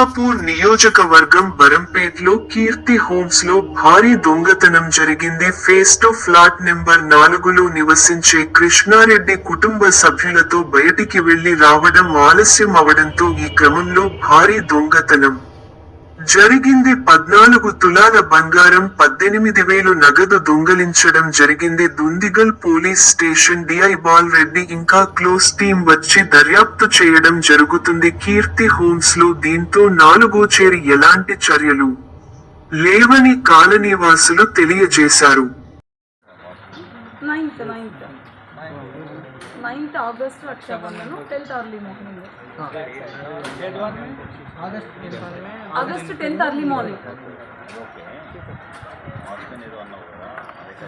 నియోజకవర్గం బరంపేట్లో కీర్తి హోమ్స్లో భారీ దొంగతనం జరిగింది. ఫేస్ టు ఫ్లాట్ నెంబర్ నాలుగులో నివసించే కృష్ణారెడ్డి కుటుంబ సభ్యులతో బయటికి వెళ్ళి రావడం ఆలస్యం అవడంతో ఈ క్రమంలో భారీ దొంగతనం. జరిగింది పద్నాలుగు తులాల బంగారం పద్దెనిమిది వేలు నగదు దొంగలించడం జరిగింది. Dundigal police station DI Bal Reddy ఇంకా క్లోజ్ టీం వచ్చి దర్యాప్తు చేయడం జరుగుతుంది. కీర్తి హోమ్స్లో దీంతో నాలుగో చేరి ఎలాంటి చర్యలు లేవని కాలనీవాసులు తెలియజేశారు. Ninth August Rakshabandhan tenth early morning. August tenth early morning.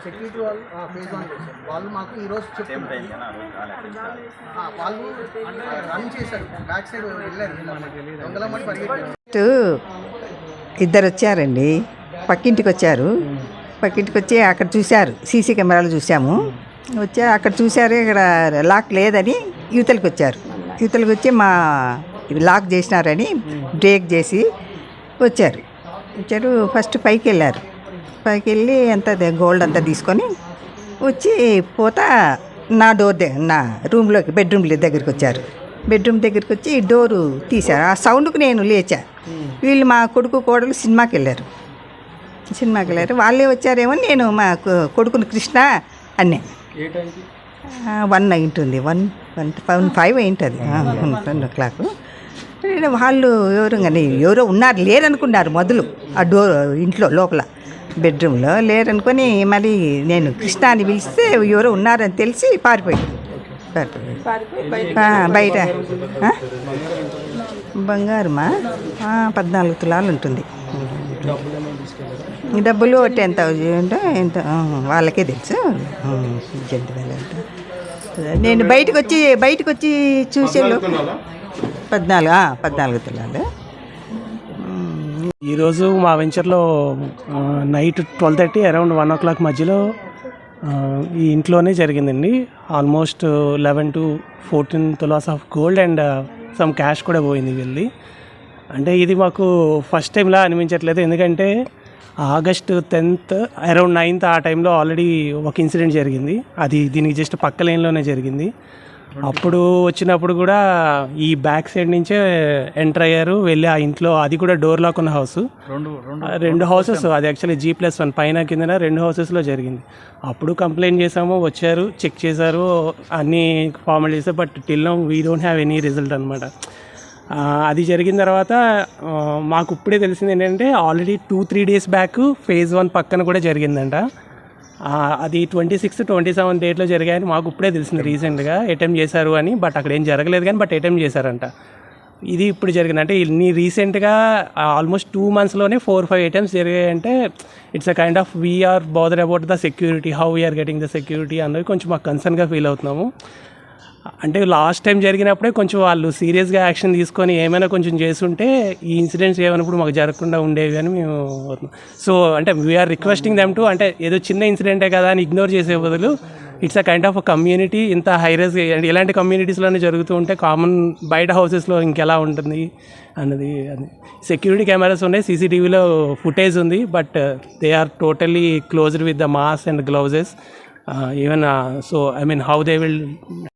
Security వాళ్ళు ఫేజ్ వన్ వాళ్ళు మాకు ఈరోజు వాళ్ళు రన్ చేశారు. బ్యాక్ సైడ్ వెళ్ళారు. ఇద్దరు వచ్చారండి. పక్కింటికి వచ్చారు. పక్కింటికి వచ్చి అక్కడ చూశారు. సీసీ కెమెరాలు చూసాము వచ్చి అక్కడ చూశారు. ఇక్కడ లాక్ లేదని యువతలకి వచ్చారు. యువతలకి వచ్చి మా లాక్ చేసినారని బ్రేక్ చేసి వచ్చారు. వచ్చారు ఫస్ట్ పైకి వెళ్ళారు. పైకి వెళ్ళి అంత గోల్డ్ అంతా తీసుకొని వచ్చి పోతా నా డోర్ దగ్గర నా రూమ్లోకి బెడ్రూమ్ దగ్గరికి వచ్చారు. బెడ్రూమ్ దగ్గరికి వచ్చి డోరు తీశారు. ఆ సౌండ్కి నేను లేచా. వీళ్ళు మా కొడుకు కోడలు సినిమాకి వెళ్ళారు. సినిమాకి వెళ్ళారు. వాళ్ళే వచ్చారేమో నేను మా కొడుకుని కృష్ణ అన్నే. వన్ అయింటుంది. One one one five అయింటుంది. Ten o'clock. వాళ్ళు ఎవరు కానీ ఎవరో ఉన్నారు లేరనుకున్నారు మొదలు ఆ డోర్ ఇంట్లో లోపల బెడ్రూమ్లో లేరనుకొని మళ్ళీ నేను కృష్ణ అని పిలిస్తే ఎవరో ఉన్నారని తెలిసి పారిపోయాడు పారిపోయాడు పారిపోయి బయట? బంగారమా? పద్నాలుగు తులాలు ఉంటుంది. డబ్బులు టెన్ థౌజండ్ ఎంత ఆ, వాళ్ళకే తెలుసు. ఆ, ఎంత వేల ఎంత. నేను బయటకు వచ్చి బయటకు వచ్చి చూసే పద్నాలుగు పద్నాలుగు తులాలు ఈరోజు మా వెంచర్లో night twelve thirty around one o'clock మధ్యలో ఈ ఇంట్లోనే జరిగిందండి. Almost eleven to fourteen tolas of gold and some cash కూడా పోయింది వెళ్ళి అంటే ఇది మాకు ఫస్ట్ టైంలా అనిపించట్లేదు. ఎందుకంటే ఆగస్ట్ టెన్త్ అరౌండ్ నైన్త్ ఆ టైంలో ఆల్రెడీ ఒక ఇన్సిడెంట్ జరిగింది. అది దీనికి జస్ట్ పక్క లైన్లోనే జరిగింది. అప్పుడు వచ్చినప్పుడు కూడా ఈ బ్యాక్ సైడ్ నుంచే ఎంటర్ అయ్యారు వెళ్ళి ఆ ఇంట్లో అది కూడా డోర్ లాక్ ఉన్న హౌస్ రెండు హౌసెస్ అది యాక్చువల్లీ జీ ప్లస్ వన్ పైన కిందన రెండు హౌసెస్లో జరిగింది. అప్పుడు కంప్లైంట్ చేసాము వచ్చారు చెక్ చేశారు అన్నీ ఫార్మల్ చేశారు but till now we don't have any result అనమాట అది జరిగిన తర్వాత మాకు ఇప్పుడే తెలిసింది ఏంటంటే already two three days back phase one పక్కన కూడా జరిగిందంట. అది ట్వంటీ సిక్స్ ట్వంటీ సెవెన్ డేట్లో జరిగాయని మాకు ఇప్పుడే తెలిసింది రీసెంట్గా అటెంప్ట్ చేశారు అని బట్ అక్కడ ఏం జరగలేదు కానీ బట్ అటెంప్ట్ చేశారంట. ఇది ఇప్పుడు జరిగింది. అంటే ఇన్ని రీసెంట్గా ఆల్మోస్ట్ టూ మంత్స్లోనే four five attempts జరిగాయంటే it's a kind of we are bother about the security how we are getting the security అన్నది కొంచెం మాకు కన్సర్న్గా ఫీల్ అవుతున్నాము. అంటే లాస్ట్ టైం జరిగినప్పుడే కొంచెం వాళ్ళు సీరియస్గా యాక్షన్ తీసుకొని ఏమైనా కొంచెం చేస్తుంటే ఈ ఇన్సిడెంట్స్ ఏమైనప్పుడు మాకు జరగకుండా ఉండేవి అని మేము సో అంటే వీఆర్ రిక్వెస్టింగ్ దెమ్ టు అంటే ఏదో చిన్న ఇన్సిడెంటే కదా అని ఇగ్నోర్ చేసే బదులు it's a kind of community ఇంత హైరైజ్ ఇలాంటి కమ్యూనిటీస్లోనే జరుగుతూ ఉంటే కామన్ బయట హౌసెస్లో ఇంకెలా ఉంటుంది అన్నది అది. సెక్యూరిటీ కెమెరాస్ ఉన్నాయి సీసీటీవీలో ఫుటేజ్ ఉంది but they are totally closed with the masks and gloves even so I mean how they will